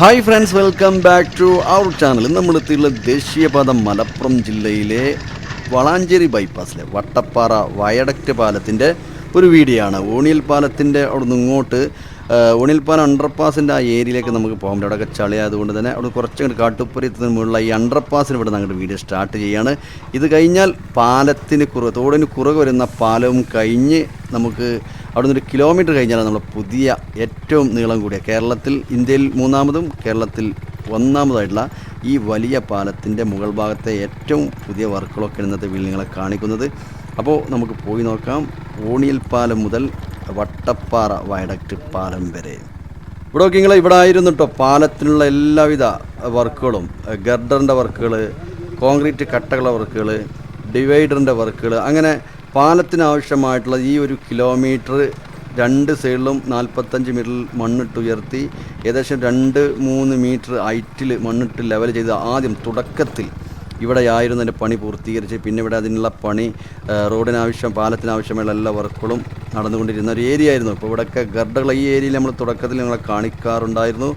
Hi friends welcome back to our channel എത്തിയുള്ള ദേശീയപാത മലപ്പുറം ജില്ലയിലെ Valanchery ബൈപ്പാസിലെ Vattappara viaduct പാലത്തിന്റെ ഒരു വീഡിയോ ആണ്. ഊണിയൽ പാലത്തിന്റെ അവിടെ നിന്ന് ഇങ്ങോട്ട് ആ, ഊണിയൽ പാലം അണ്ടർപാസിന്റെ ആ ഏരിയയിലേക്ക് നമുക്ക് പോകാൻ പറ്റും. അവിടെയൊക്കെ ചളിയായതുകൊണ്ട് തന്നെ അവിടെ കുറച്ചങ്ങോട്ട് കാട്ടുപ്പുരത്തിന് മുകളിലുള്ള ഈ അണ്ടർപാസിന് ഇവിടെ അങ്ങോട്ട് വീഡിയോ സ്റ്റാർട്ട് ചെയ്യാണ്. ഇത് കഴിഞ്ഞാൽ പാലത്തിന് കുറവ് തോടിന് കുറവ് വരുന്ന പാലവും കഴിഞ്ഞ് നമുക്ക് അവിടെ നിന്ന് ഒരു കിലോമീറ്റർ കഴിഞ്ഞാൽ നമ്മൾ പുതിയ ഏറ്റവും നീളം കൂടിയ കേരളത്തിൽ ഇന്ത്യയിൽ മൂന്നാമതും കേരളത്തിൽ ഒന്നാമതായിട്ടുള്ള ഈ വലിയ പാലത്തിന്റെ മുകൾ ഭാഗത്തെ ഏറ്റവും പുതിയ വർക്കുകളൊക്കെ ഇന്നത്തെ വീട്ടിൽ നിങ്ങളെ കാണിക്കുന്നത്. അപ്പോൾ നമുക്ക് പോയി നോക്കാം. ഓണിയൽ പാലം മുതൽ വട്ടപ്പാറ വയഡക്റ്റ് പാലം വരെ. ഇവിടെ നോക്കി നിങ്ങൾ ഇവിടെ ആയിരുന്നു കേട്ടോ പാലത്തിനുള്ള എല്ലാവിധ വർക്കുകളും. ഗർഡറിന്റെ വർക്കുകൾ കോൺക്രീറ്റ് കട്ടകളുടെ വർക്കുകൾ ഡിവൈഡറിന്റെ വർക്കുകൾ അങ്ങനെ പാലത്തിന് ആവശ്യമായിട്ടുള്ള ഈ ഒരു കിലോമീറ്റർ രണ്ട് സൈഡിലും നാൽപ്പത്തഞ്ച് മീറ്ററിൽ മണ്ണിട്ട് ഉയർത്തി ഏകദേശം രണ്ട് മൂന്ന് മീറ്റർ ഹൈറ്റിൽ മണ്ണിട്ട് ലെവൽ ചെയ്ത് ആദ്യം തുടക്കത്തിൽ ഇവിടെയായിരുന്നു അതിന്റെ പണി പൂർത്തീകരിച്ച് പിന്നെ ഇവിടെ അതിനുള്ള പണി റോഡിനാവശ്യം പാലത്തിനാവശ്യമുള്ള എല്ലാ വർക്കുകളും നടന്നുകൊണ്ടിരുന്ന ഒരു ഏരിയ ആയിരുന്നു. ഇപ്പോൾ ഇവിടെയൊക്കെ ഗർഡറുകൾ ഈ ഏരിയയിൽ നമ്മൾ തുടക്കത്തിൽ ഞങ്ങളെ കാണിക്കാറുണ്ടായിരുന്നു.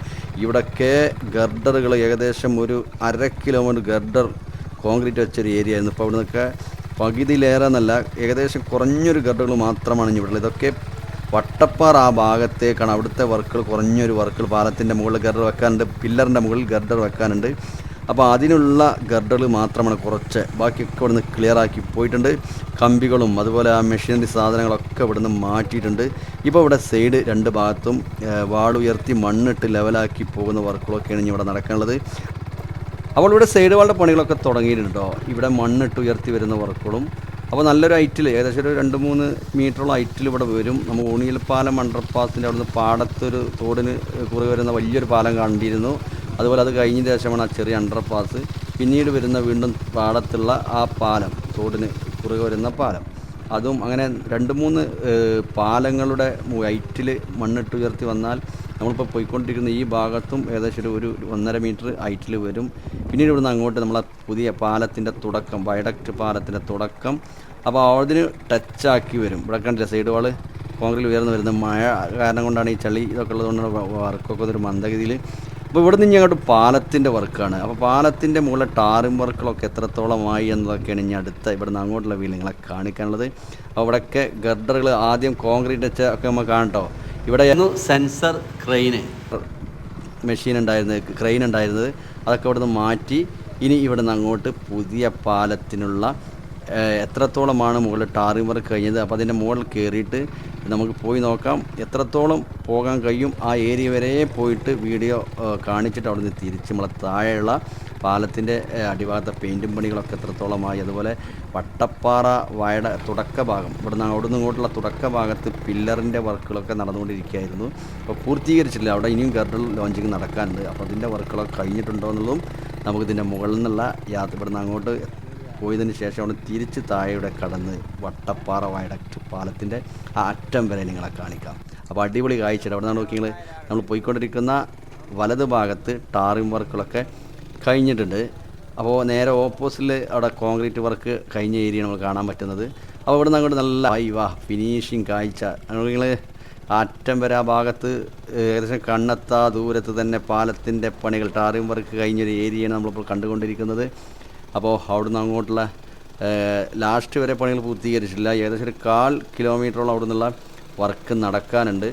ഇവിടെയൊക്കെ ഗർഡറുകൾ ഏകദേശം ഒരു അര കിലോമീറ്റർ ഗർഡർ കോൺക്രീറ്റ് വെച്ചൊരു ഏരിയ ആയിരുന്നു. ഇപ്പോൾ അവിടെ നിന്നൊക്കെ പകുതിയിലേറെ എന്നല്ല ഏകദേശം കുറഞ്ഞൊരു ഗർഡുകൾ മാത്രമാണ് ഇനി ഇവിടെ ഇതൊക്കെ വട്ടപ്പാറ ആ ഭാഗത്തേക്കാണ്. അവിടുത്തെ വർക്കുകൾ കുറഞ്ഞൊരു വർക്കുകൾ. പാലത്തിന്റെ മുകളിൽ ഗർഡർ വെക്കാനുണ്ട് പില്ലറിന്റെ മുകളിൽ ഗർഡർ വെക്കാനുണ്ട്. അപ്പോൾ അതിനുള്ള ഗർഡറുകൾ മാത്രമാണ് കുറച്ച്. ബാക്കിയൊക്കെ ഇവിടുന്ന് ക്ലിയർ ആക്കി പോയിട്ടുണ്ട്. കമ്പികളും അതുപോലെ ആ മെഷീനറി സാധനങ്ങളൊക്കെ ഇവിടുന്ന് മാറ്റിയിട്ടുണ്ട്. ഇപ്പോൾ ഇവിടെ സൈഡ് രണ്ട് ഭാഗത്തും വാളുയർത്തി മണ്ണിട്ട് ലെവലാക്കി പോകുന്ന വർക്കുകളൊക്കെയാണ് ഇനി ഇവിടെ നടക്കാനുള്ളത്. അപ്പോൾ ഇവിടെ സൈഡ് വാളിന്റെ പണികളൊക്കെ തുടങ്ങിയിട്ടുണ്ടോ? ഇവിടെ മണ്ണിട്ട് ഉയർത്തി വരുന്ന വർക്കുകളും. അപ്പോൾ നല്ലൊരു ഹൈറ്റിൽ ഏകദേശം ഒരു രണ്ട് മൂന്ന് മീറ്ററോളം ഹൈറ്റിൽ ഇവിടെ വരും. നമ്മൾ ഊണിയിൽ പാലം അണ്ടർപാസിന്റെ അവിടുന്ന് പാടത്തൊരു തോടിന് കുറുകെ വരുന്ന വലിയൊരു പാലം കണ്ടിരുന്നു. അതുപോലെ അത് കഴിഞ്ഞ ശേഷമാണ് ആ ചെറിയ അണ്ടർപാസ്. പിന്നീട് വരുന്ന വീണ്ടും പാടത്തുള്ള ആ പാലം തോടിന് കുറുകെ വരുന്ന പാലം. അതും അങ്ങനെ രണ്ട് മൂന്ന് പാലങ്ങളുടെ ഹൈറ്റിൽ മണ്ണിട്ട് ഉയർത്തി വന്നാൽ നമ്മളിപ്പോൾ പോയിക്കൊണ്ടിരിക്കുന്ന ഈ ഭാഗത്തും ഏകദേശം ഒരു ഒരു ഒന്നര മീറ്റർ ഹൈറ്റിൽ വരും. പിന്നീട് ഇവിടുന്ന് അങ്ങോട്ട് നമ്മളെ പുതിയ പാലത്തിന്റെ തുടക്കം വയഡക്റ്റ് പാലത്തിന്റെ തുടക്കം. അപ്പോൾ അതിന് ടച്ചാക്കി വരും. ഇവിടെ കണ്ടില്ല സൈഡ് വാൾ കോൺക്രീറ്റ് ഉയർന്നു വരുന്ന മഴ കാരണം കൊണ്ടാണ് ഈ ചളി ഇതൊക്കെ ഉള്ളതുകൊണ്ടാണ് വർക്കൊക്കെ ഒരു മന്ദഗതിയിൽ അപ്പോൾ ഇവിടെ നിന്ന് അങ്ങോട്ട് പാലത്തിന്റെ വർക്കാണ്. അപ്പോൾ പാലത്തിന്റെ മുകളിൽ ടാറിം വർക്കുകളൊക്കെ എത്രത്തോളമായി എന്നതൊക്കെയാണ് ഇനി അടുത്ത ഇവിടുന്ന് അങ്ങോട്ടുള്ള വീട് നിങ്ങളെ കാണിക്കാനുള്ളത്. അപ്പോൾ ഇവിടെയൊക്കെ ഗർഡറുകൾ ആദ്യം കോൺക്രീറ്റ് ഒക്കെ നമ്മൾ കാണട്ടോ. ഇവിടെ സെൻസർ ക്രെയിന്. മെഷീൻ ഉണ്ടായിരുന്നത് ക്രെയിൻ ഉണ്ടായിരുന്നത്. അതൊക്കെ ഇവിടുന്ന് മാറ്റി ഇനി ഇവിടുന്ന് അങ്ങോട്ട് പുതിയ പാലത്തിനുള്ള എത്രത്തോളമാണ് മുകളിൽ ടാറിംഗ് വർക്ക് കഴിഞ്ഞത്? അപ്പോൾ അതിന്റെ മുകളിൽ കയറിയിട്ട് നമുക്ക് പോയി നോക്കാം. എത്രത്തോളം പോകാൻ കഴിയും ആ ഏരിയ വരെ പോയിട്ട് വീഡിയോ കാണിച്ചിട്ട് അവിടെ നിന്ന് തിരിച്ച് നമ്മളെ താഴെയുള്ള പാലത്തിന്റെ അടിഭാഗത്തെ പെയിന്റും പണികളൊക്കെ എത്രത്തോളമായി. അതുപോലെ വട്ടപ്പാറ വയട തുടക്ക ഭാഗം നിന്ന് അവിടെ നിന്ന് ഇങ്ങോട്ടുള്ള തുടക്ക ഭാഗത്ത് പില്ലറിന്റെ വർക്കുകളൊക്കെ നടന്നുകൊണ്ടിരിക്കുകയായിരുന്നു. അപ്പോൾ പൂർത്തീകരിച്ചിട്ടില്ല. അവിടെ ഇനിയും ഗർഡൽ ലോഞ്ചിങ് നടക്കാനുണ്ട്. അപ്പോൾ അതിന്റെ വർക്കുകളൊക്കെ കഴിഞ്ഞിട്ടുണ്ടോ എന്നുള്ളതും നമുക്കിതിന്റെ മുകളിൽ നിന്നുള്ള യാത്ര ഇവിടെ നിന്ന് അങ്ങോട്ട് പോയതിന് ശേഷം അവിടെ തിരിച്ച് താഴെയുടെ കടന്ന് വട്ടപ്പാറ വയഡക്റ്റ് പാലത്തിന്റെ ആ അറ്റം വരെ നിങ്ങളെ കാണിക്കാം. അപ്പോൾ അടിപൊളി കാഴ്ചയുടെ അവിടെ നിന്നാണ് നോക്കിയെങ്കിൽ നമ്മൾ പോയിക്കൊണ്ടിരിക്കുന്ന വലത് ഭാഗത്ത് ടാറിംഗ് വർക്കുകളൊക്കെ കഴിഞ്ഞിട്ടുണ്ട്. അപ്പോൾ നേരെ ഓപ്പോസിറ്റിൽ അവിടെ കോൺക്രീറ്റ് വർക്ക് കഴിഞ്ഞ ഏരിയ നമ്മൾ കാണാൻ പറ്റുന്നത്. അപ്പോൾ ഇവിടെ നിന്ന് അങ്ങോട്ട് നല്ല വാ ഫിനിഷിങ് കാഴ്ച. നിങ്ങൾ അറ്റം വരെ ആ ഭാഗത്ത് ഏകദേശം കണ്ണെത്താ ദൂരത്ത് തന്നെ പാലത്തിന്റെ പണികൾ ടാറിംഗ് വർക്ക് കഴിഞ്ഞൊരു ഏരിയയാണ് നമ്മളിപ്പോൾ കണ്ടുകൊണ്ടിരിക്കുന്നത്. അപ്പോൾ അവിടുന്ന് അങ്ങോട്ടുള്ള ലാസ്റ്റ് വരെ പണികൾ പൂർത്തീകരിച്ചിട്ടില്ല. ഏകദേശം ഒരു കാൽ കിലോമീറ്ററോളം അവിടെ നിന്നുള്ള വർക്ക് നടക്കാനുണ്ട്.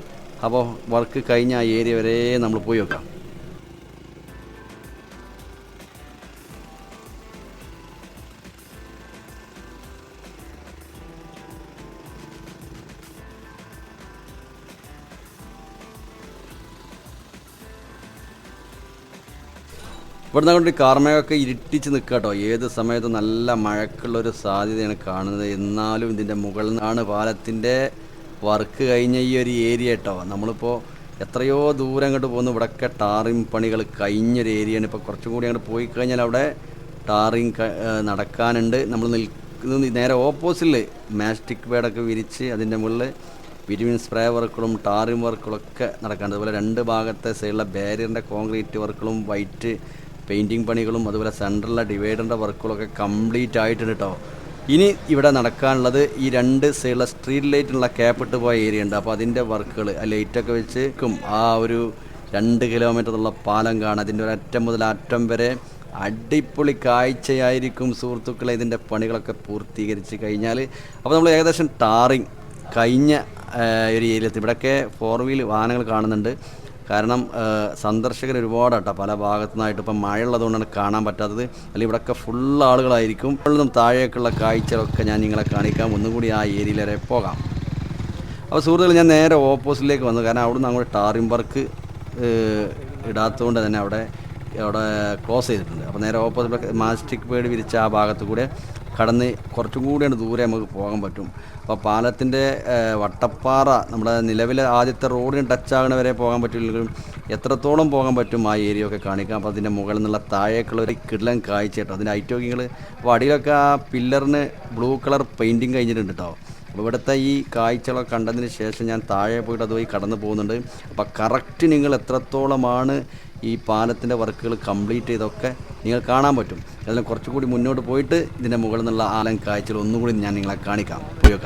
അപ്പോൾ വർക്ക് കഴിഞ്ഞ ആ ഏരിയ വരെ നമ്മൾ പോയി നോക്കാം. ഇവിടുന്ന് കൊണ്ട് കാർമേഘമൊക്കെ ഇരുട്ടിച്ച് നിൽക്കുക കേട്ടോ. ഏത് സമയത്തും നല്ല മഴക്കുള്ളൊരു സാധ്യതയാണ് കാണുന്നത്. എന്നാലും ഇതിന്റെ മുകളിൽ നിന്നാണ് പാലത്തിന്റെ വർക്ക് കഴിഞ്ഞ ഈ ഒരു ഏരിയ കേട്ടോ. നമ്മളിപ്പോൾ എത്രയോ ദൂരം അങ്ങോട്ട് പോകുന്നു. ഇവിടെയൊക്കെ ടാറിങ് പണികൾ കഴിഞ്ഞൊരു ഏരിയയാണ്. ഇപ്പോൾ കുറച്ചും കൂടി അങ്ങോട്ട് പോയി കഴിഞ്ഞാൽ അവിടെ ടാറിങ് നടക്കാനുണ്ട്. നമ്മൾ നിൽക്കുന്നത് നേരെ ഓപ്പോസിറ്റിൽ മാസ്റ്റിക് ബേഡൊക്കെ വിരിച്ച് അതിന്റെ മുകളിൽ വിരിവിൻ സ്പ്രേ വർക്കുകളും ടാറിങ് വർക്കുകളൊക്കെ നടക്കാനുണ്ട്. അതുപോലെ രണ്ട് ഭാഗത്തെ സൈഡിലെ ബാരിയറിന്റെ കോൺക്രീറ്റ് വർക്കുകളും വൈറ്റ് പെയിന്റിങ് പണികളും അതുപോലെ സെന്ററിലെ ഡിവൈഡറിന്റെ വർക്കുകളൊക്കെ കംപ്ലീറ്റ് ആയിട്ടുണ്ട് കേട്ടോ ഇനി ഇവിടെ നടക്കാനുള്ളത് ഈ രണ്ട് സൈഡിലെ സ്ട്രീറ്റ് ലൈറ്റിനുള്ള ക്യാപ്പിട്ട് പോയ ഏരിയ ഉണ്ട്. അപ്പോൾ അതിന്റെ വർക്കുകൾ ആ ലൈറ്റൊക്കെ വെച്ച് ആ ഒരു രണ്ട് കിലോമീറ്ററുള്ള പാലം കാണാം. അതിന്റെ ഒരു അറ്റം മുതൽ അറ്റം വരെ അടിപൊളി കാഴ്ചയായിരിക്കും സുഹൃത്തുക്കളെ. ഇതിന്റെ പണികളൊക്കെ പൂർത്തീകരിച്ച് കഴിഞ്ഞാൽ അപ്പോൾ നമ്മൾ ഏകദേശം ടാറിങ് കഴിഞ്ഞ ഒരു ഏരിയയിലെത്തി. ഇവിടെയൊക്കെ ഫോർ വീൽ വാഹനങ്ങൾ കാണുന്നുണ്ട്. കാരണം സന്ദർശകർ ഒരുപാടാട്ടോ പല ഭാഗത്തു നിന്നായിട്ട് ഇപ്പം മഴയുള്ളതുകൊണ്ടാണ് കാണാൻ പറ്റാത്തത്. അല്ലെങ്കിൽ ഇവിടെയൊക്കെ ഫുൾ ആളുകളായിരിക്കും. ഇപ്പോഴും താഴേക്കുള്ള കാഴ്ചകളൊക്കെ ഞാൻ നിങ്ങളെ കാണിക്കാം. ഒന്നും കൂടി ആ ഏരിയയിൽ വരെ പോകാം. അപ്പോൾ സുഹൃത്തുക്കൾ ഞാൻ നേരെ ഓപ്പോസിറ്റിലേക്ക് വന്നു. കാരണം അവിടുന്ന് അങ്ങോട്ട് ടാറിംഗ് വർക്ക് ഇടാത്തതുകൊണ്ട് തന്നെ അവിടെ അവിടെ ക്ലോസ് ചെയ്തിട്ടുണ്ട്. അപ്പോൾ നേരെ ഓപ്പോസിറ്റ് മാസ്റ്റിക് പേഡ് വിരിച്ച ആ ഭാഗത്ത് കൂടെ കടന്ന് കുറച്ചും കൂടിയാണ് ദൂരെ നമുക്ക് പോകാൻ പറ്റും. അപ്പോൾ പാലത്തിന്റെ വട്ടപ്പാറ നമ്മുടെ നിലവിലെ ആദ്യത്തെ റോഡിന് ടച്ച് ആകണ വരെ പോകാൻ പറ്റില്ലെങ്കിലും എത്രത്തോളം പോകാൻ പറ്റും ആ ഏരിയ ഒക്കെ കാണിക്കാം. അപ്പോൾ അതിന്റെ മുകളിൽ നിന്നുള്ള താഴേക്കുള്ള ഒരു കിടലൻ കാഴ്ച കേട്ടോ. അതിന്റെ ഐറ്റോക്കിങ്ങൾ അപ്പോൾ അടിയിലൊക്കെ ആ പില്ലറിന് ബ്ലൂ കളർ പെയിന്റിങ് കഴിഞ്ഞിട്ടുണ്ട് കേട്ടോ ഇവിടുത്തെ ഈ കാഴ്ചകളൊക്കെ കണ്ടതിന് ശേഷം ഞാൻ താഴെ പോയിട്ട് അതുവഴി കടന്നു പോകുന്നുണ്ട്. അപ്പോൾ കറക്റ്റ് നിങ്ങൾ എത്രത്തോളമാണ് ഈ പാലത്തിന്റെ വർക്കുകൾ കംപ്ലീറ്റ് ചെയ്തൊക്കെ നിങ്ങൾ കാണാൻ പറ്റും. അതിന് കുറച്ചുകൂടി മുന്നോട്ട് പോയിട്ട് ഇതിന്റെ മുകളിൽ നിന്നുള്ള ആലം കാഴ്ചകൾ ഒന്നുകൂടി ഞാൻ നിങ്ങളെ കാണിക്കാം. പോയി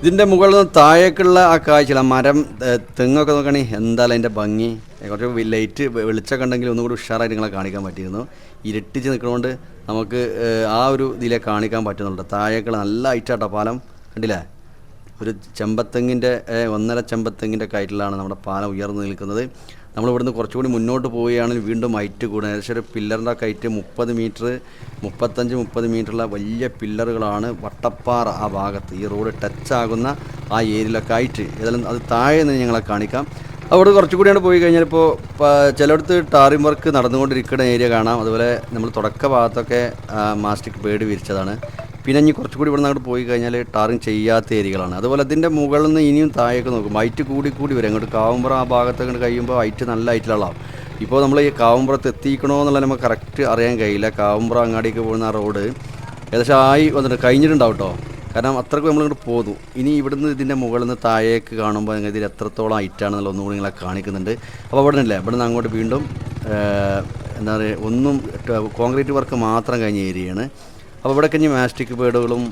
ഇതിന്റെ മുകളിൽ നിന്ന് താഴേക്കുള്ള ആ കാഴ്ച ആ മരം തെങ്ങൊക്കെ നോക്കണേ എന്തായാലും അതിന്റെ ഭംഗി. കുറച്ച് ലൈറ്റ് വെളിച്ചമൊക്കെ ഉണ്ടെങ്കിൽ ഒന്നും കൂടി ഉഷാറായിട്ട് നിങ്ങളെ കാണിക്കാൻ പറ്റിയിരുന്നു. ഇരുട്ടിച്ച് നിൽക്കുന്നതുകൊണ്ട് നമുക്ക് ആ ഒരു ഇതിലെ കാണിക്കാൻ പറ്റുന്നുണ്ട്. താഴേക്കുള്ള നല്ല ഐറ്റാട്ടോ പാലം. കണ്ടില്ലേ? ഒരു ചെമ്പത്തെങ്ങിന്റെ ഒന്നര ചെമ്പത്തെങ്ങിന്റെ കയറ്റിലാണ് നമ്മുടെ പാലം ഉയർന്നു നിൽക്കുന്നത്. നമ്മൾ ഇവിടുന്ന് കുറച്ചുകൂടി മുന്നോട്ട് പോവുകയാണെങ്കിൽ വീണ്ടും ഹൈറ്റ് കൂടുന്നത് ഏകദേശം ഒരു പില്ലറിന്റെ കയറ്റ് മുപ്പത് മീറ്റർ മുപ്പത്തഞ്ച് മുപ്പത് മീറ്ററുള്ള വലിയ പില്ലറുകളാണ് വട്ടപ്പാറ ആ ഭാഗത്ത്. ഈ റോഡ് ടച്ച് ആകുന്ന ആ ഏരിയയിലൊക്കെ ആയിട്ട് ഏതായാലും അത് താഴെ നിന്ന് ഞങ്ങളെ കാണിക്കാം. അവിടെ കുറച്ചുകൂടിയാണ് പോയി കഴിഞ്ഞാൽ ഇപ്പോൾ ചിലയിടത്ത് ടാറിംഗ് വർക്ക് നടന്നുകൊണ്ടിരിക്കുന്ന ഏരിയ കാണാം. അതുപോലെ നമ്മൾ തുടക്ക ഭാഗത്തൊക്കെ മാസ്റ്റിക് പേട് വിരിച്ചതാണ്. പിന്നെ ഇനി കുറച്ചുകൂടി ഇവിടെ അങ്ങോട്ട് പോയി കഴിഞ്ഞാൽ ടാറിങ് ചെയ്യാത്ത ഏരിയകളാണ്. അതുപോലെ അതിന്റെ മുകളിൽ നിന്ന് ഇനിയും താഴേക്ക് നോക്കും. ഹൈറ്റ് കൂടി കൂടി വരും. അങ്ങോട്ട് കാവുമ്പുറം ആ ഭാഗത്ത് അങ്ങോട്ട് കഴിയുമ്പോൾ ഹൈറ്റ് നല്ല ഹൈറ്റിലുള്ളാവും ഇപ്പോൾ നമ്മൾ ഈ കാവുമ്പുറത്ത് എത്തിക്കണോ എന്നുള്ളത് നമുക്ക് കറക്റ്റ് അറിയാൻ കഴിയില്ല. കാവുമ്പുറം അങ്ങാടിക്ക് പോകുന്ന ആ റോഡ് ഏകദേശം ആയി വന്നിട്ട് കഴിഞ്ഞിട്ടുണ്ടാവും കേട്ടോ കാരണം അത്രയ്ക്ക് നമ്മളിങ്ങോട്ട് പോന്നു. ഇനി ഇവിടുന്ന് ഇതിന്റെ മുകളിൽ നിന്ന് താഴേക്ക് കാണുമ്പോൾ നിങ്ങൾ ഇതിൽ എത്രത്തോളം ഹൈറ്റാണെന്നുള്ള ഒന്നും കൂടി നിങ്ങളെ കാണിക്കുന്നുണ്ട്. അപ്പോൾ അവിടെ നിന്നല്ലേ ഇവിടെ നിന്ന് അങ്ങോട്ട് വീണ്ടും എന്താ പറയുക ഒന്നും കോൺക്രീറ്റ് വർക്ക് മാത്രം കഴിഞ്ഞ ഏരിയയാണ്. അപ്പോൾ ഇവിടെ കഴിഞ്ഞ് മാസ്റ്റിക് പേഡുകളും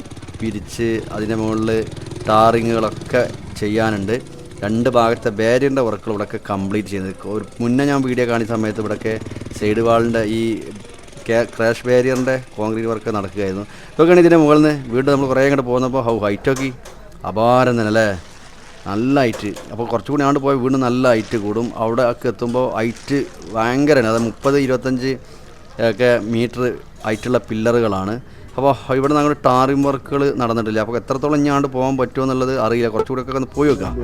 പിരിച്ച് അതിന്റെ മുകളിൽ ടാറിങ്ങുകളൊക്കെ ചെയ്യാനുണ്ട്. രണ്ട് ഭാഗത്തെ ബാരിയറിന്റെ വർക്കുകൾ ഇവിടെയൊക്കെ കംപ്ലീറ്റ് ചെയ്യുന്നത്. ഒരു മുന്നേ ഞാൻ വീഡിയോ കാണിച്ച സമയത്ത് ഇവിടെയൊക്കെ സൈഡ് വാളിന്റെ ഈ ക്രാഷ് ബാരിയറിന്റെ കോൺക്രീറ്റ് വർക്ക് നടക്കുകയായിരുന്നു. ഇതൊക്കെയാണ് ഇതിന്റെ മുകളിൽ നിന്ന് വീണ്ടും നമ്മൾ കുറേ അങ്ങോട്ട് പോകുന്നപ്പോൾ ഹൗ ഹൈറ്റൊക്കെ അപാരം തന്നെ അല്ലേ? നല്ല ഹൈറ്റ്. അപ്പോൾ കുറച്ചുകൂടി അങ്ങോട്ട് പോയി വീണ്ടും നല്ല ഹൈറ്റ് കൂടും. അവിടെ ഒക്കെ എത്തുമ്പോൾ ഹൈറ്റ് ഭയങ്കരമാണ് അത് മുപ്പത് ഇരുപത്തഞ്ച് ഒക്കെ മീറ്റർ ഹൈറ്റുള്ള പില്ലറുകളാണ്. അപ്പോൾ ഇവിടെ നിന്ന് അങ്ങോട്ട് വർക്കുകൾ നടന്നിട്ടില്ല. അപ്പോൾ എത്രത്തോളം ഞാണ്ട് പോകാൻ പറ്റുമോ എന്നുള്ളത് അറിയില്ല. കുറച്ചുകൂടി ഒക്കെ ഒന്ന് പോയി വെക്കാം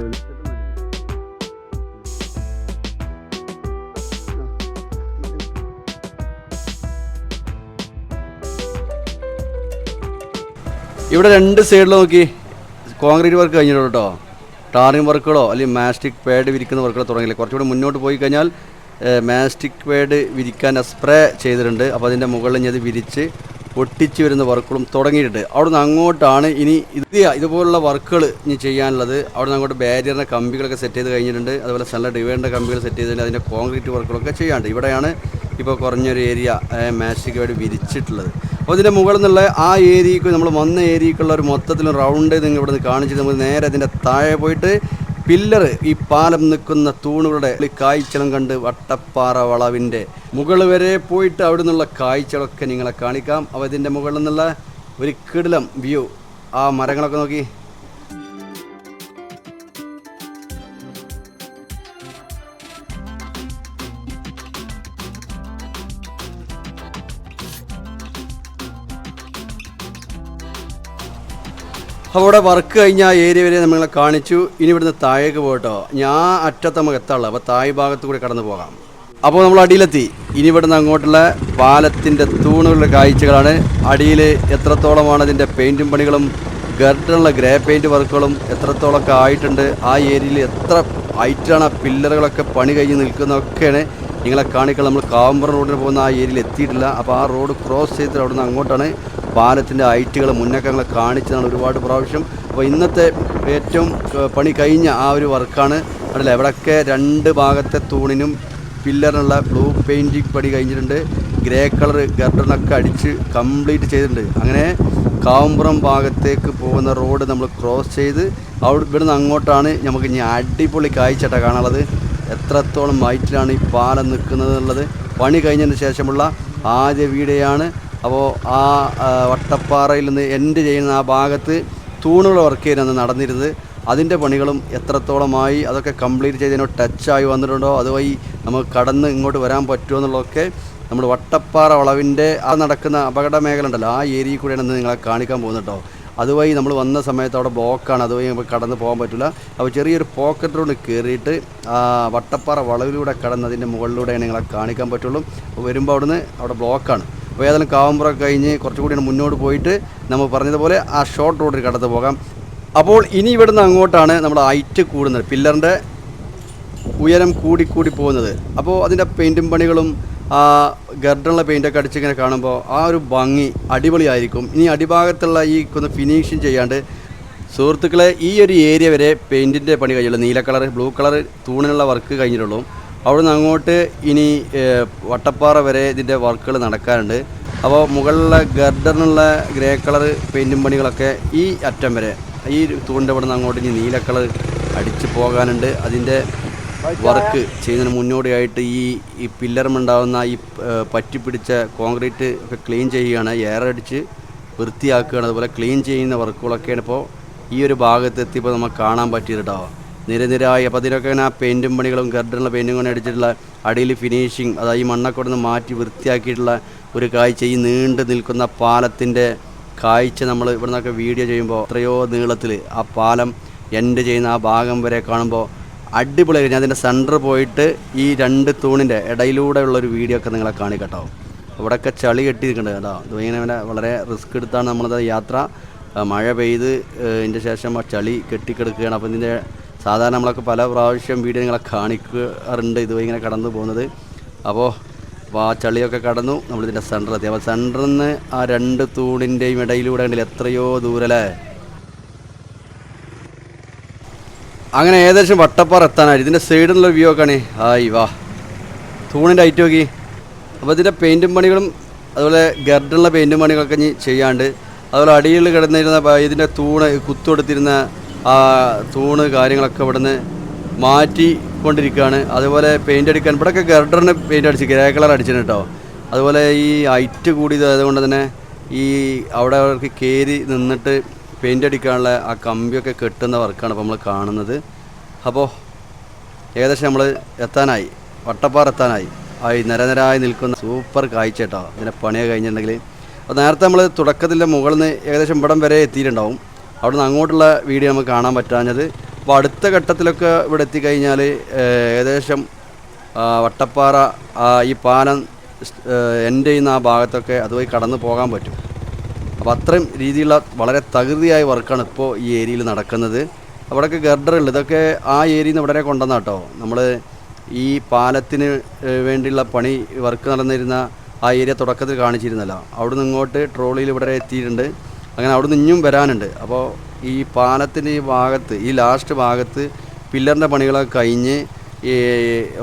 ഇവിടെ രണ്ട് സൈഡിൽ നോക്കി. കോൺക്രീറ്റ് വർക്ക് കഴിഞ്ഞിട്ടുള്ളൂ കേട്ടോ. ടാറിംഗ് വർക്കുകളോ അല്ലെങ്കിൽ മാസ്റ്റിക് പാഡ് വിരിക്കുന്ന വർക്കുകളോ തുടങ്ങിയില്ല. കുറച്ചുകൂടി മുന്നോട്ട് പോയി കഴിഞ്ഞാൽ മാസ്റ്റിക് പാഡ് വിരിക്കാൻ സ്പ്രേ ചെയ്തിട്ടുണ്ട്. അപ്പോൾ അതിന്റെ മുകളിൽ ഞാൻ വിരിച്ച് ഒട്ടിച്ച് വരുന്ന വർക്കുകളും തുടങ്ങിയിട്ടുണ്ട്. അവിടുന്ന് അങ്ങോട്ടാണ് ഇനി ഇത് ഇതുപോലുള്ള വർക്കുകൾ ഇനി ചെയ്യാനുള്ളത്. അവിടുന്ന് അങ്ങോട്ട് ബാരിയറിന്റെ കമ്പികളൊക്കെ സെറ്റ് ചെയ്ത് കഴിഞ്ഞിട്ടുണ്ട്. അതുപോലെ നല്ല ഡിവൈഡറിന്റെ കമ്പികൾ സെറ്റ് ചെയ്തിട്ടുണ്ട്. അതിന്റെ കോൺക്രീറ്റ് വർക്കുകളൊക്കെ ചെയ്യാണ്ട് ഇവിടെയാണ് ഇപ്പോൾ കുറഞ്ഞൊരു ഏരിയ മാസ്റ്റിക് വേണ്ടി വിരിച്ചിട്ടുള്ളത്. അപ്പോൾ ഇതിന്റെ മുകളിൽ നിന്നുള്ള ആ ഏരിയക്ക് നമ്മൾ വന്ന ഏരിയക്കുള്ള ഒരു മൊത്തത്തിൽ റൗണ്ട് നിങ്ങൾ ഇവിടെ നിന്ന് കാണിച്ചിട്ട് നമ്മൾ നേരെ അതിന്റെ താഴെ പോയിട്ട് പില്ലർ ഈ പാലം നിൽക്കുന്ന തൂണുകളുടെ കാഴ്ചകളും കണ്ട് വട്ടപ്പാറ വളവിന്റെ മുകൾ വരെ പോയിട്ട് അവിടെ നിന്നുള്ള കാഴ്ചകളൊക്കെ നിങ്ങളെ കാണിക്കാം. അപ്പോൾ ഇതിന്റെ മുകളിൽ നിന്നുള്ള ഒരു കിടിലം വ്യൂ ആ മരങ്ങളൊക്കെ നോക്കി. ഇവിടെ വർക്ക് കഴിഞ്ഞ ആ ഏരിയ വരെ നമ്മളെ കാണിച്ചു. ഇനി ഇവിടുന്ന് താഴേക്ക് പോകട്ടോ. ഞാൻ അറ്റത്ത് നമുക്ക് എത്താനുള്ളത്. അപ്പോൾ താഴ് ഭാഗത്ത് കൂടി കടന്നു പോകാം. അപ്പോൾ നമ്മൾ അടിയിലെത്തി. ഇനി ഇവിടുന്ന് അങ്ങോട്ടുള്ള പാലത്തിന്റെ തൂണുകളുടെ കാഴ്ചകളാണ്. അടിയിൽ എത്രത്തോളമാണ് അതിന്റെ പെയിന്റും പണികളും ഗർഡനുള്ള ഗ്രേ പെയിന്റ് വർക്കുകളും എത്രത്തോളമൊക്കെ ആയിട്ടുണ്ട്. ആ ഏരിയയിൽ എത്ര ഹൈറ്റാണ് ആ പില്ലറുകളൊക്കെ പണി കഴിഞ്ഞ് നിൽക്കുന്നതൊക്കെയാണ് നിങ്ങളെ കാണിക്കാൻ നമ്മൾ കാവമ്പറ റോഡിന് പോകുന്ന ആ ഏരിയയിൽ എത്തിയിട്ടില്ല. അപ്പോൾ ആ റോഡ് ക്രോസ് ചെയ്തിട്ട് അവിടുന്ന് അങ്ങോട്ടാണ് പാലത്തിന്റെ ഐറ്റുകൾ മുന്നക്കങ്ങൾ കാണിച്ചതാണ് ഒരുപാട് പ്രാവശ്യം. അപ്പോൾ ഇന്നത്തെ ഏറ്റവും പണി കഴിഞ്ഞ ആ ഒരു വർക്കാണ്. അതിൽ എവിടെയൊക്കെ രണ്ട് ഭാഗത്തെ തൂണിനും പില്ലറിനുള്ള ബ്ലൂ പെയിന്റിങ് പണി കഴിഞ്ഞിട്ടുണ്ട്. ഗ്രേ കളർ ഗർഡനൊക്കെ അടിച്ച് കംപ്ലീറ്റ് ചെയ്തിട്ടുണ്ട്. അങ്ങനെ കാവുമ്പുറം ഭാഗത്തേക്ക് പോകുന്ന റോഡ് നമ്മൾ ക്രോസ് ചെയ്ത് അവിടെ ഇവിടുന്ന് അങ്ങോട്ടാണ് നമുക്ക് ഇനി അടിപൊളി കാഴ്ചട്ട കാണാനുള്ളത്. എത്രത്തോളം ഹൈറ്റിലാണ് ഈ പാലം നിൽക്കുന്നത് എന്നുള്ളത്. പണി കഴിഞ്ഞതിന് ശേഷമുള്ള ആദ്യ വീഡിയോയാണ്. അപ്പോൾ ആ വട്ടപ്പാറയിൽ നിന്ന് എൻഡ് ചെയ്യുന്ന ആ ഭാഗത്ത് തൂണുകൾ വർക്ക് ചെയ്യുന്നത് നടന്നിരുന്നത്. അതിന്റെ പണികളും എത്രത്തോളമായി അതൊക്കെ കംപ്ലീറ്റ് ചെയ്തതിനോ ടച്ചായി വന്നിട്ടുണ്ടോ? അതുവഴി നമുക്ക് കടന്ന് ഇങ്ങോട്ട് വരാൻ പറ്റുമോ എന്നുള്ളതൊക്കെ നമ്മൾ വട്ടപ്പാറ വളവിന്റെ ആ നടക്കുന്ന അപകട മേഖല ഉണ്ടല്ലോ. ആ ഏരിയയിൽ കൂടെയാണ് നിങ്ങളെ കാണിക്കാൻ പോകുന്നത് കേട്ടോ. അതുവഴി നമ്മൾ വന്ന സമയത്ത് അവിടെ ബ്ലോക്കാണ് അതുവഴി നമുക്ക് കടന്ന് പോകാൻ പറ്റില്ല. അപ്പോൾ ചെറിയൊരു പോക്കറ്റ് റോഡ് കയറിയിട്ട് ആ വട്ടപ്പാറ വളവിലൂടെ കടന്ന് അതിന്റെ മുകളിലൂടെയാണ് നിങ്ങളെ കാണിക്കാൻ പറ്റുള്ളൂ. വരുമ്പോൾ അവിടുന്ന് അവിടെ ബ്ലോക്കാണ് അപ്പോൾ ഏതായാലും കാവുമ്പുറം കഴിഞ്ഞ് കുറച്ചുകൂടി മുന്നോട്ട് പോയിട്ട് നമ്മൾ പറഞ്ഞതുപോലെ ആ ഷോർട്ട് റോഡിൽ കടത്ത് പോകാം. അപ്പോൾ ഇനി ഇവിടുന്ന് അങ്ങോട്ടാണ് നമ്മൾ ഹൈറ്റ് കൂടുന്നത്. പില്ലറിന്റെ ഉയരം കൂടി കൂടി പോകുന്നത്. അപ്പോൾ അതിന്റെ പെയിന്റും പണികളും ആ ഗർഡനുള്ള പെയിന്റൊക്കെ അടിച്ചിങ്ങനെ കാണുമ്പോൾ ആ ഒരു ഭംഗി അടിപൊളിയായിരിക്കും. ഇനി അടിഭാഗത്തുള്ള ഈ ഒന്ന് ഫിനിഷിങ് ചെയ്യാണ്ട് സുഹൃത്തുക്കളെ ഈ ഒരു ഏരിയ വരെ പെയിന്റിന്റെ പണി കഴിഞ്ഞുള്ളൂ നീല കളർ ബ്ലൂ കളർ തൂണിനുള്ള വർക്ക് കഴിഞ്ഞിട്ടുള്ളൂ. അവിടുന്ന് അങ്ങോട്ട് ഇനി വട്ടപ്പാറ വരെ ഇതിന്റെ വർക്കുകൾ നടക്കാറുണ്ട്. അപ്പോൾ മുകളിലെ ഗർഡറിനുള്ള ഗ്രേ കളർ പെയിന്റും പണികളൊക്കെ ഈ അറ്റം വരെ ഈ തൂണിന്റെ ഇവിടെ നിന്ന് അങ്ങോട്ട് ഇനി നീല കളർ അടിച്ച് പോകാനുണ്ട്. അതിന്റെ വർക്ക് ചെയ്യുന്നതിന് മുന്നോടിയായിട്ട് ഈ ഈ പില്ലറുമുണ്ടാകുന്ന ഈ പറ്റിപ്പിടിച്ച കോൺക്രീറ്റ് ഒക്കെ ക്ലീൻ ചെയ്യുകയാണ്. എയറടിച്ച് വൃത്തിയാക്കുകയാണ്. അതുപോലെ ക്ലീൻ ചെയ്യുന്ന വർക്കുകളൊക്കെയാണ് ഇപ്പോൾ ഈ ഒരു ഭാഗത്ത് എത്തിയപ്പോൾ നമുക്ക് കാണാൻ പറ്റിയിട്ടുണ്ടാവുക. നിരനിരായി പതിനൊക്കെ ഇങ്ങനെ പെയിന്റും പണികളും ഗർഡനുള്ള പെയിന്റും കൊണ്ട് അടിച്ചിട്ടുള്ള അടിയിൽ ഫിനിഷിങ് അതായത് ഈ മണ്ണൊക്കെ മാറ്റി വൃത്തിയാക്കിയിട്ടുള്ള ഒരു കാഴ്ച ഈ നീണ്ടു നിൽക്കുന്ന പാലത്തിന്റെ കാഴ്ച നമ്മൾ ഇവിടെ നിന്നൊക്കെ വീഡിയോ ചെയ്യുമ്പോൾ എത്രയോ നീളത്തിൽ ആ പാലം എൻഡ് ചെയ്യുന്ന ആ ഭാഗം വരെ കാണുമ്പോൾ അടിപൊളിയായി. ഞാൻ അതിന്റെ സെന്റർ പോയിട്ട് ഈ രണ്ട് തൂണിന്റെ ഇടയിലൂടെ ഉള്ളൊരു വീഡിയോ ഒക്കെ നിങ്ങളെ കാണിക്കട്ടോ ഇവിടെയൊക്കെ ചളി കെട്ടിയിരിക്കുന്നുണ്ട് കേട്ടോ. ഇങ്ങനെ വളരെ റിസ്ക് എടുത്താണ് നമ്മളത് യാത്ര. മഴ പെയ്ത് ഇതിന്റെ ശേഷം ആ ചളി കെട്ടിക്കിടക്കുകയാണ്. അപ്പോൾ ഇതിന്റെ സാധാരണ നമ്മളൊക്കെ പല പ്രാവശ്യം വീഡിയോ നിങ്ങളെ കാണിക്കാറുണ്ട് ഇത് ഇങ്ങനെ കടന്നു പോകുന്നത്. അപ്പോൾ അപ്പോൾ ആ ചളിയൊക്കെ കടന്നു നമ്മളിതിന്റെ സെന്റർ എത്തി. അപ്പോൾ സെന്ററിൽ നിന്ന് ആ രണ്ട് തൂണിന്റെയും ഇടയിലൂടെ ഉണ്ടെങ്കിൽ എത്രയോ ദൂരല്ലേ? അങ്ങനെ ഏകദേശം വട്ടപ്പാറ എത്താനായി. ഇതിന്റെ സൈഡിലുള്ള വ്യൂ ഒക്കെയാണ് ആയി വാ. തൂണിന്റെ ഐറ്റ് നോക്കി. അപ്പോൾ ഇതിന്റെ പെയിന്റും പണികളും അതുപോലെ ഗർഡുള്ള പെയിന്റും പണികളൊക്കെ ഇനി ചെയ്യാണ്ട്. അതുപോലെ അടിയിൽ കിടന്നിരുന്ന ഇതിന്റെ തൂണ് കുത്തുകൊടുത്തിരുന്ന ആ തൂണ് കാര്യങ്ങളൊക്കെ ഇവിടുന്ന് മാറ്റി കൊണ്ടിരിക്കുകയാണ് അതുപോലെ പെയിന്റ് അടിക്കാൻ ഇവിടെയൊക്കെ ഗർഡറിന് പെയിന്റ് അടിച്ച് ഗ്രേ കളർ അടിച്ചിട്ടുണ്ട് കേട്ടോ അതുപോലെ ഈ ഹൈറ്റ് കൂടിയത് അതുകൊണ്ട് തന്നെ ഈ അവിടെ അവർക്ക് കയറി നിന്നിട്ട് പെയിന്റ് അടിക്കാനുള്ള ആ കമ്പിയൊക്കെ കെട്ടുന്ന വർക്കാണ് ഇപ്പോൾ നമ്മൾ കാണുന്നത്. അപ്പോൾ ഏകദേശം നമ്മൾ എത്താനായി. വട്ടപ്പാറ എത്താനായി. ആയി നിരനിരായി നിൽക്കുന്ന സൂപ്പർ കാഴ്ച കേട്ടോ ഇതിന്റെ പണിയൊക്കെ കഴിഞ്ഞിട്ടുണ്ടെങ്കിൽ അപ്പോൾ നേരത്തെ നമ്മൾ തുടക്കത്തിന്റെ മുകളിൽ നിന്ന് ഏകദേശം ഇവിടം വരെ എത്തിയിട്ടുണ്ടാവും. അവിടെ നിന്ന് അങ്ങോട്ടുള്ള വീഡിയോ നമുക്ക് കാണാൻ പറ്റാഞ്ഞത്. അപ്പോൾ അടുത്ത ഘട്ടത്തിലൊക്കെ ഇവിടെ എത്തിക്കഴിഞ്ഞാൽ ഏകദേശം വട്ടപ്പാറ ഈ പാലം എന്റെ ചെയ്യുന്ന ആ ഭാഗത്തൊക്കെ അതുവഴി കടന്നു പോകാൻ പറ്റും. അപ്പോൾ അത്രയും രീതിയിലുള്ള വളരെ തകൃതിയായ വർക്കാണ് ഇപ്പോൾ ഈ ഏരിയയിൽ നടക്കുന്നത്. അവിടെയൊക്കെ ഗർഡറുണ്ട്. ഇതൊക്കെ ആ ഏരിയയിൽ നിന്ന് ഇവിടെ കൊണ്ടുവന്ന കേട്ടോ നമ്മൾ ഈ പാലത്തിന് വേണ്ടിയുള്ള പണി വർക്ക് നടന്നിരുന്ന ആ ഏരിയ തുടക്കത്തിൽ കാണിച്ചിരുന്നല്ലോ. അവിടെ നിന്ന് ഇങ്ങോട്ട് ട്രോളിയിൽ ഇവിടെ എത്തിയിട്ടുണ്ട്. അങ്ങനെ അവിടെ നിന്നും ഇനിയും വരാനുണ്ട്. അപ്പോൾ ഈ പാലത്തിന്റെ ഈ ഭാഗത്ത് ഈ ലാസ്റ്റ് ഭാഗത്ത് പില്ലറിന്റെ പണികളൊക്കെ കഴിഞ്ഞ് ഈ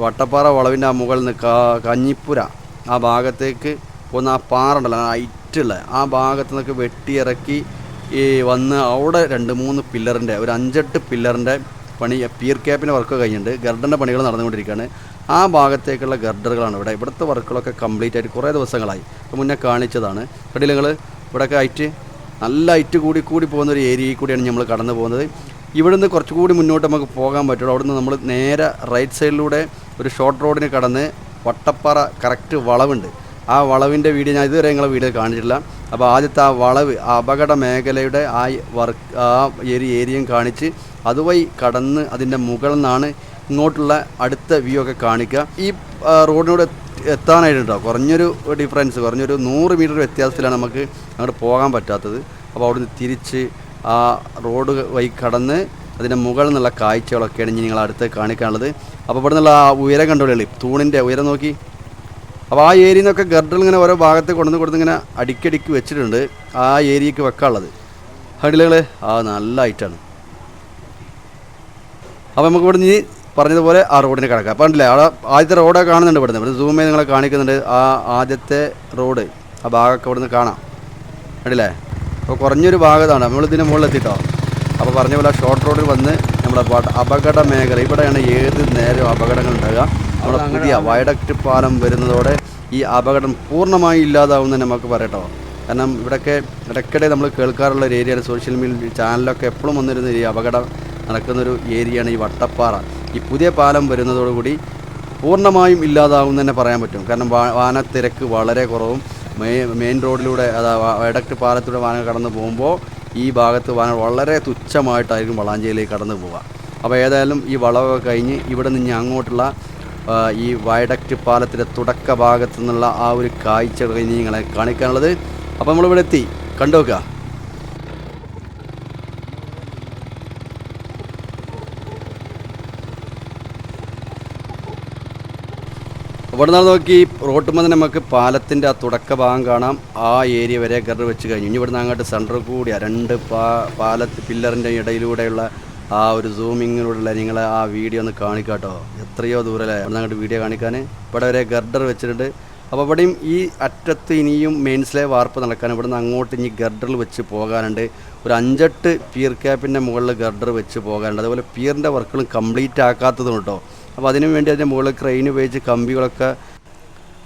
വട്ടപ്പാറ വളവിന്റെ ആ മുകളിൽ നിന്ന് കഞ്ഞിപ്പുര ആ ഭാഗത്തേക്ക് പോകുന്ന ആ പാറ ഉണ്ടല്ലോ ഹൈറ്റുള്ള ആ ഭാഗത്ത് നിന്നൊക്കെ വെട്ടിയിറക്കി ഈ വന്ന് അവിടെ രണ്ട് മൂന്ന് പില്ലറിന്റെ ഒരു അഞ്ചെട്ട് പില്ലറിന്റെ പണി പിയർ ക്യാപ്പിന്റെ വർക്ക് കഴിഞ്ഞിട്ടുണ്ട്. ഗർഡറിന്റെ പണികൾ നടന്നുകൊണ്ടിരിക്കുകയാണ്. ആ ഭാഗത്തേക്കുള്ള ഗർഡറുകളാണ് ഇവിടെ. ഇവിടുത്തെ വർക്കുകളൊക്കെ കംപ്ലീറ്റ് ആയിട്ട് കുറേ ദിവസങ്ങളായി. മുന്നേ കാണിച്ചതാണ്. കണ്ടില്ല നിങ്ങൾ ഇവിടെയൊക്കെ ഹൈറ്റ് നല്ല ഹൈറ്റ് കൂടി കൂടി പോകുന്ന ഒരു ഏരിയയിൽ കൂടിയാണ് നമ്മൾ കടന്നു പോകുന്നത്. ഇവിടുന്ന് കുറച്ചുകൂടി മുന്നോട്ട് നമുക്ക് പോകാൻ പറ്റുള്ളൂ. അവിടുന്ന് നമ്മൾ നേരെ റൈറ്റ് സൈഡിലൂടെ ഒരു ഷോർട്ട് റോഡിന് കടന്ന് വട്ടപ്പാറ കറക്റ്റ് വളവുണ്ട്. ആ വളവിന്റെ വീഡിയോ ഞാൻ ഇതുവരെ നിങ്ങളെ വീഡിയോ കാണിച്ചിട്ടില്ല. അപ്പോൾ ആദ്യത്തെ ആ വളവ് ആ അപകട മേഖലയുടെ ആ വർക്ക് ആ ഒരു ഏരിയയും കാണിച്ച് അതുവഴി കടന്ന് അതിന്റെ മുകളിൽ നിന്നാണ് ഇങ്ങോട്ടുള്ള അടുത്ത വ്യൂ ഒക്കെ കാണിക്കുക. ഈ റോഡിനോട് എത്തി- എത്താനായിട്ടുണ്ടോ. കുറഞ്ഞൊരു ഡിഫറൻസ് കുറഞ്ഞൊരു നൂറ് മീറ്റർ വ്യത്യാസത്തിലാണ് നമുക്ക് അങ്ങോട്ട് പോകാൻ പറ്റാത്തത്. അപ്പോൾ അവിടുന്ന് തിരിച്ച് ആ റോഡ് വഴി കടന്ന് അതിന്റെ മുകളിൽ നിന്നുള്ള കാഴ്ചകളൊക്കെയാണ് ഇനി നിങ്ങൾ അടുത്ത് കാണിക്കാനുള്ളത്. അപ്പോൾ ഇവിടെ നിന്നുള്ള ആ ഉയരം കണ്ടുപിടികളി തൂണിന്റെ ഉയരം നോക്കി. അപ്പോൾ ആ ഏരിയയിൽ നിന്നൊക്കെ ഗർഡർ ഇങ്ങനെ ഓരോ ഭാഗത്ത് കൊണ്ടുവന്ന് കൊടുത്ത് ഇങ്ങനെ അടിക്കടിക്ക് വെച്ചിട്ടുണ്ട്. ആ ഏരിയക്ക് വെക്കാനുള്ളത്. ഹഡിലുകൾ ആ നല്ല ഐറ്റാണ് അപ്പോൾ നമുക്ക് ഇവിടെ നിന്ന് പറഞ്ഞതുപോലെ ആ റോഡിന് കിടക്കുക ഉണ്ടല്ലേ അവിടെ ആദ്യത്തെ റോഡൊക്കെ കാണുന്നുണ്ട് ഇവിടുന്ന്. ഇവിടെ സൂം ചെയ്ത് നിങ്ങളെ കാണിക്കുന്നുണ്ട്. ആ ആദ്യത്തെ റോഡ് ആ ഭാഗമൊക്കെ ഇവിടുന്ന് കാണാം. കണ്ടില്ലേ? അപ്പോൾ കുറഞ്ഞൊരു ഭാഗത്താണ്. നമ്മൾ ഇതിന് മുകളിൽ എത്തിട്ടോ അപ്പോൾ പറഞ്ഞ പോലെ ഷോർട്ട് റോഡിൽ വന്ന് നമ്മുടെ അപകട മേഖല ഇവിടെയാണ് ഏത് നേരം അപകടങ്ങൾ ഉണ്ടാകുക. നമ്മുടെ പുതിയ വയഡക്റ്റ് പാലം വരുന്നതോടെ ഈ അപകടം പൂർണമായി ഇല്ലാതാവുമെന്ന് നമുക്ക് പറയട്ടോ. കാരണം ഇവിടെയൊക്കെ ഇടയ്ക്കിടെ നമ്മൾ കേൾക്കാറുള്ള ഒരു ഏരിയയാണ്. സോഷ്യൽ മീഡിയ ചാനലൊക്കെ എപ്പോഴും വന്നിരുന്ന ഈ അപകടം നടക്കുന്നൊരു ഏരിയയാണ് ഈ വട്ടപ്പാറ. ഈ പുതിയ പാലം വരുന്നതോടുകൂടി പൂർണമായും ഇല്ലാതാവും തന്നെ പറയാൻ പറ്റും. കാരണം വാഹനത്തിരക്ക് വളരെ കുറവും. മെയിൻ റോഡിലൂടെ അതാ ഇടക്ട് പാലത്തിലൂടെ വാഹനം കടന്നു പോകുമ്പോൾ ഈ ഭാഗത്ത് വാഹനം വളരെ തുച്ഛമായിട്ടായിരിക്കും വളാഞ്ചേരിയിലേക്ക് കടന്നു പോവുക. അപ്പോൾ ഏതായാലും ഈ വളവൊക്കെ കഴിഞ്ഞ് ഇവിടെ നിന്ന് അങ്ങോട്ടുള്ള ഈ വയഡക്റ്റ് പാലത്തിന്റെ തുടക്ക ഭാഗത്തു നിന്നുള്ള ആ ഒരു കാഴ്ച കഴിഞ്ഞ് നിങ്ങളെ കാണിക്കാനുള്ളത്. അപ്പോൾ നമ്മളിവിടെ എത്തി. കണ്ടു നോക്കുക. ഇവിടെ നിന്ന് നോക്കി റോട്ടുമ്പോൾ തന്നെ നമുക്ക് പാലത്തിന്റെ ആ തുടക്ക ഭാഗം കാണാം. ആ ഏരിയ വരെ കയറി വെച്ച് കഴിഞ്ഞു. ഇനി ഇവിടുന്ന് അങ്ങോട്ട് സെന്റർ കൂടിയ. രണ്ട് പാ പാലത്ത് പില്ലറിന്റെ ഇടയിലൂടെയുള്ള ആ ഒരു സൂമിങ്ങിലൂടെയുള്ള നിങ്ങൾ ആ വീഡിയോ ഒന്ന് കാണിക്കാട്ടോ. എത്രയോ ദൂരല്ലേ? അവിടെ അങ്ങോട്ട് വീഡിയോ കാണിക്കാൻ. ഇവിടെ വരെ ഗർഡർ വെച്ചിട്ടുണ്ട്. അപ്പോൾ ഇവിടെയും ഈ അറ്റത്ത് ഇനിയും മെയിൻസിലെ വാർപ്പ് നടക്കാൻ ഇവിടുന്ന് അങ്ങോട്ട് ഇനി ഗർഡറിൽ വെച്ച് പോകാനുണ്ട്. ഒരു അഞ്ചെട്ട് പിയർ ക്യാപ്പിന്റെ മുകളിൽ ഗർഡർ വെച്ച് പോകാനുണ്ട്. അതുപോലെ പിയറിന്റെ വർക്കുകളും കംപ്ലീറ്റ് ആക്കാത്തതും കേട്ടോ. അപ്പോൾ അതിനു വേണ്ടി അതിന്റെ മുകളിൽ ക്രെയിൻ ഉപയോഗിച്ച് കമ്പികളൊക്കെ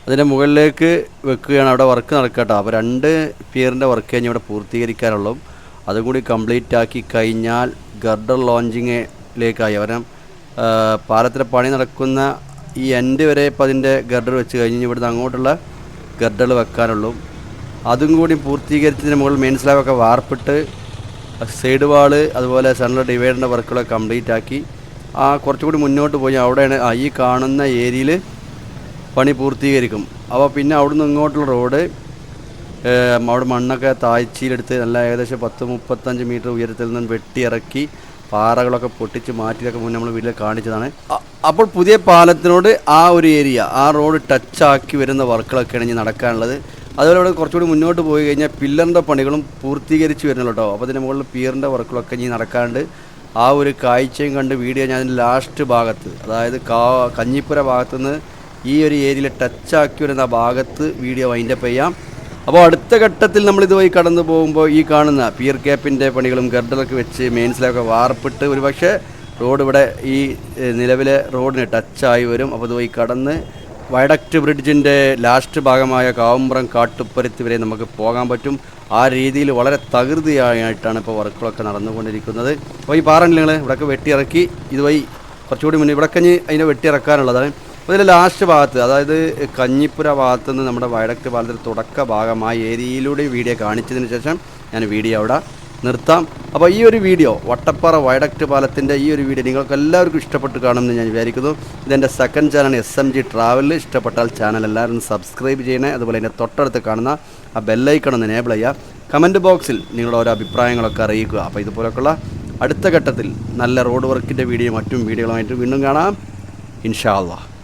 അതിന്റെ മുകളിലേക്ക് വെക്കുകയാണ് അവിടെ വർക്ക് നടക്കട്ടോ. അപ്പോൾ രണ്ട് പിയറിന്റെ വർക്ക് കഴിഞ്ഞ് ഇവിടെ പൂർത്തീകരിക്കാനുള്ളൂ അതും കൂടി കംപ്ലീറ്റ് ആക്കി കഴിഞ്ഞാൽ ഗർഡർ ലോഞ്ചിങ്ങിലേക്കായി അവരം പാലത്തിലെ പണി നടക്കുന്ന ഈ എൻഡ് വരെ ഇപ്പോൾ അതിന്റെ ഗർഡർ വെച്ച് കഴിഞ്ഞ് ഇവിടുന്ന് അങ്ങോട്ടുള്ള ഗർഡർ വെക്കാനുള്ളൂ. അതും കൂടി പൂർത്തീകരിച്ചതിന് മുകളിൽ മെയിൻ സ്ലാബൊക്കെ വാർപ്പിട്ട് സൈഡ് വാൾ അതുപോലെ സെൻട്രൽ ഡിവൈഡറിന്റെ വർക്കുകളൊക്കെ കംപ്ലീറ്റ് ആക്കി ആ കുറച്ചുകൂടി മുന്നോട്ട് പോയി. അവിടെയാണ് ഈ കാണുന്ന ഏരിയയിൽ പണി പൂർത്തീകരിക്കും. അപ്പോൾ പിന്നെ അവിടുന്ന് ഇങ്ങോട്ടുള്ള റോഡ് അവിടെ മണ്ണൊക്കെ താഴ്ചയിലെടുത്ത് നല്ല ഏകദേശം പത്ത് മുപ്പത്തഞ്ച് മീറ്റർ ഉയരത്തിൽ നിന്ന് വെട്ടിയിറക്കി പാറകളൊക്കെ പൊട്ടിച്ച് മാറ്റിയൊക്കെ മുന്നേ നമ്മൾ വീട്ടിൽ കാണിച്ചതാണ്. അപ്പോൾ പുതിയ പാലത്തിനോട് ആ ഒരു ഏരിയ ആ റോഡ് ടച്ചാക്കി വരുന്ന വർക്കുകളൊക്കെയാണ് ഇനി നടക്കാനുള്ളത്. അതുപോലെ അവിടെ കുറച്ചുകൂടി മുന്നോട്ട് പോയി കഴിഞ്ഞാൽ പില്ലറിന്റെ പണികളും പൂർത്തീകരിച്ച് വരുന്നുള്ളൂ കേട്ടോ. അപ്പോൾ അതിന്റെ മുകളിൽ പിയറിന്റെ വർക്കുകളൊക്കെ ഇനി നടക്കാണ്ട് ആ ഒരു കാഴ്ചയും കണ്ട് വീഡിയോ ഞാൻ ലാസ്റ്റ് ഭാഗത്ത് അതായത് കാ കഞ്ഞിപ്പുര ഭാഗത്തുനിന്ന് ഈ ഒരു ഏരിയയിൽ ടച്ചാക്കി വരുന്ന ഭാഗത്ത് വീഡിയോ വൈൻഡപ്പ് ചെയ്യാം. അപ്പോൾ അടുത്ത ഘട്ടത്തിൽ നമ്മൾ ഇതുവഴി കടന്നു പോകുമ്പോൾ ഈ കാണുന്ന പിയർ ക്യാപ്പിന്റെ പണികളും ഗർഡറൊക്കെ വെച്ച് മെയിൻസിലൊക്കെ വാർപ്പിട്ട് ഒരു പക്ഷേ റോഡ് ഇവിടെ ഈ നിലവിലെ റോഡിന് ടച്ചായി വരും. അപ്പോൾ ഇതുമായി കടന്ന് വയഡക്റ്റ് ബ്രിഡ്ജിന്റെ ലാസ്റ്റ് ഭാഗമായ കാവുമ്പ്രം കാട്ടുപ്പരുത്തി വരെ നമുക്ക് പോകാൻ പറ്റും. ആ രീതിയിൽ വളരെ തകൃതിയായിട്ടാണ് ഇപ്പോൾ വർക്കുകളൊക്കെ നടന്നുകൊണ്ടിരിക്കുന്നത്. അപ്പോൾ ഈ പാറണ്ട് നിങ്ങൾ ഇവിടെയൊക്കെ വെട്ടിയിറക്കി. ഇതുവഴി കുറച്ചുകൂടി മുന്നേ ഇവിടെ കഞ്ഞി അതിനെ വെട്ടിയിറക്കാനുള്ളതാണ്. അപ്പോൾ ഇതിൽ ലാസ്റ്റ് ഭാഗത്ത് അതായത് കഞ്ഞിപ്പുര ഭാഗത്ത് നിന്ന് നമ്മുടെ വയഡക്റ്റ് പാലത്തിൽ തുടക്ക ഭാഗമായ ഏരിയയിലൂടെ വീഡിയോ കാണിച്ചതിന് ശേഷം ഞാൻ വീഡിയോ അവിടെ നിർത്താം. അപ്പോൾ ഈ ഒരു വീഡിയോ വട്ടപ്പാറ വയഡക്റ്റ് പാലത്തിന്റെ ഈ ഒരു വീഡിയോ നിങ്ങൾക്ക് എല്ലാവർക്കും ഇഷ്ടപ്പെട്ട് കാണുമെന്ന് ഞാൻ വിചാരിക്കുന്നു. ഇതെന്റെ second channel S M G ട്രാവലിൽ ഇഷ്ടപ്പെട്ടാൽ ചാനൽ എല്ലാവരും സബ്സ്ക്രൈബ് ചെയ്യണേ. അതുപോലെ എന്റെ തൊട്ടടുത്ത് കാണുന്ന ആ ബെല്ലൈക്കൺ ഒന്ന് എനേബിൾ ചെയ്യുക. കമന്റ് ബോക്സിൽ നിങ്ങളുടെ ഓരോ അഭിപ്രായങ്ങളൊക്കെ അറിയിക്കുക. അപ്പോൾ ഇതുപോലൊക്കെയുള്ള അടുത്ത ഘട്ടത്തിൽ നല്ല റോഡ് വർക്കിന്റെ വീഡിയോ മറ്റും വീഡിയോകളുമായിട്ട് വീണ്ടും കാണാം. ഇൻഷാ അള്ളാഹ്